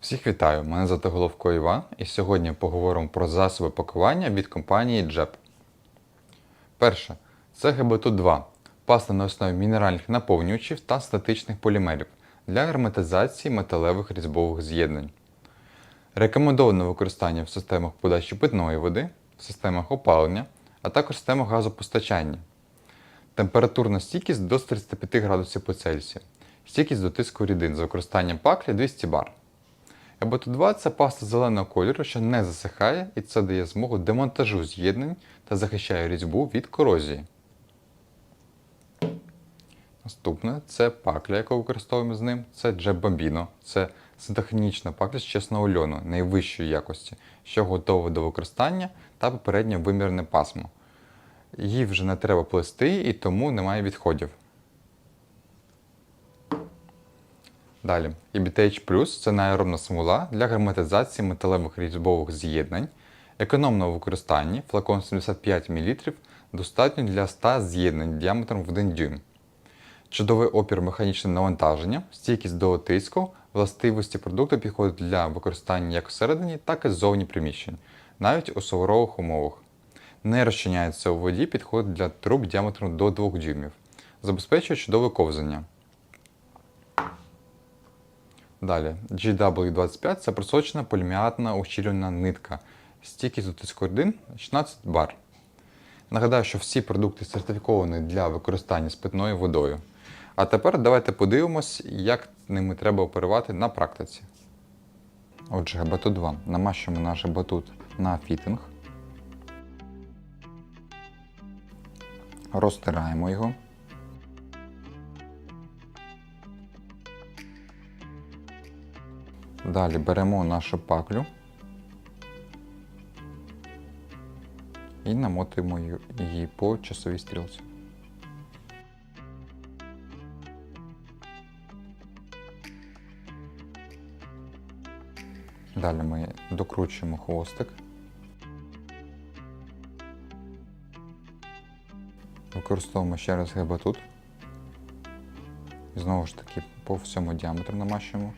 Всіх вітаю! Мене звати Головко Іван, і сьогодні поговоримо про засоби пакування від компанії JEP. Перше це ГБТ-2 паста на основі мінеральних наповнювачів та статичних полімерів для герметизації металевих різьбових з'єднань. Рекомендоване використання в системах подачі питної води, в системах опалення, а також системах газопостачання. Температурна стійкість до 35 градусів по Цельсію. Стійкість до тиску рідин з використанням паклі 200 бар. ЕБТ2 це паста зеленого кольору, що не засихає, і це дає змогу демонтажу з'єднань та захищає різьбу від корозії. Наступне це пакля, яку використовуємо з ним. Це Джеб Bambino. Це синтехнічна пакля з чесного льону найвищої якості, що готова до використання та попередньо вимірне пасмо. Її вже не треба плести і тому немає відходів. Далі, EBTH це наеробна смола для герметизації металевих різьбових з'єднань, економного використання, флакон 75 мл, достатньо для 100 з'єднань діаметром в 1 дюйм. Чудовий опір механічним навантаженням, стійкість до тиску, властивості продукту підходять для використання як всередині, так і ззовні приміщень, навіть у суворових умовах. Не розчиняється у воді, підходить для труб діаметром до 2 дюймів. Забезпечує чудове ковзання. Далі, GW25 це просочена поліміатна ущільна нитка. Стійкість до тиску 1 16 бар. Нагадаю, що всі продукти сертифіковані для використання з питною водою. А тепер давайте подивимось, як ними треба оперувати на практиці. Отже, батут 2. Намащуємо наш батут на фітинг. Розтираємо його. Далі беремо нашу паклю і намотуємо її по часовій стрілці. Далі ми докручуємо хвостик. Використовуємо ще раз гебатут. Знову ж таки по всьому діаметру намащуємо.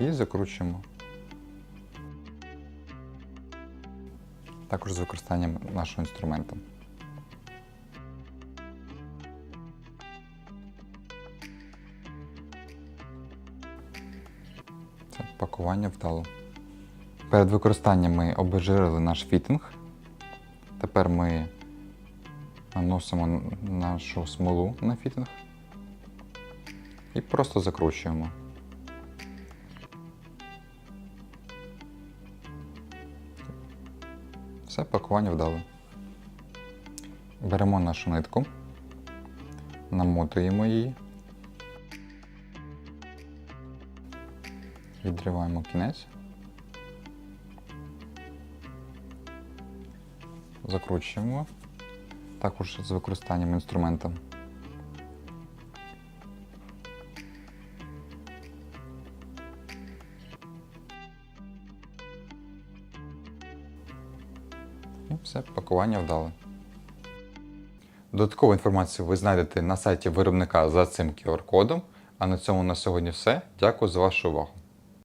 І закручуємо. Також з використанням нашого інструменту. Це пакування вдало. Перед використанням ми обезжирили наш фітинг. Тепер ми наносимо нашу смолу на фітинг і просто закручуємо. Все, пакування вдало. Беремо нашу нитку, намотуємо її, відриваємо кінець, закручуємо, також з використанням інструмента. І все, пакування вдало. Додаткову інформацію ви знайдете на сайті виробника за цим QR-кодом. А на цьому на сьогодні все. Дякую за вашу увагу.